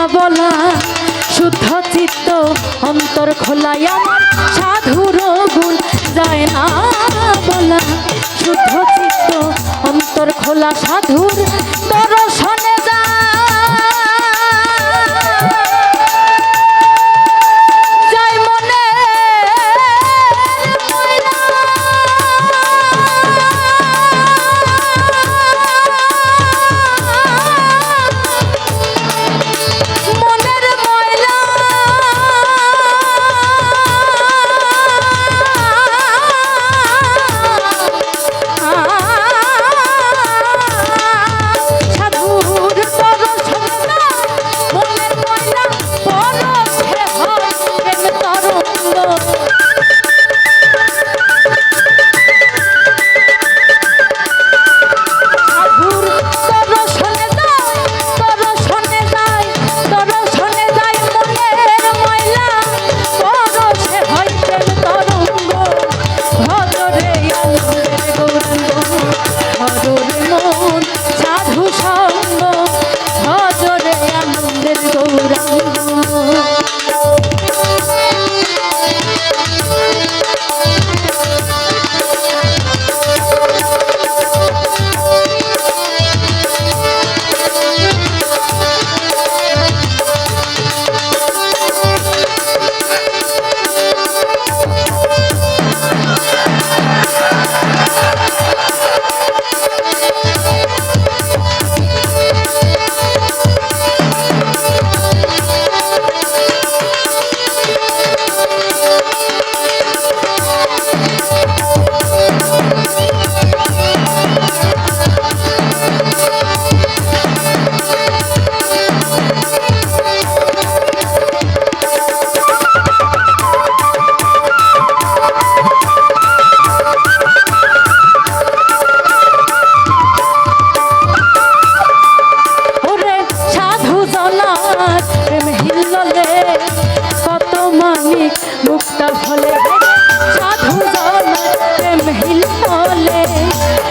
না বলা, শুদ্ধ চিত্ত অন্তর খোলাই আমার সাধুর গুণ যায় না বলা, শুদ্ধ চিত্ত অন্তর খোলা সাধু বলে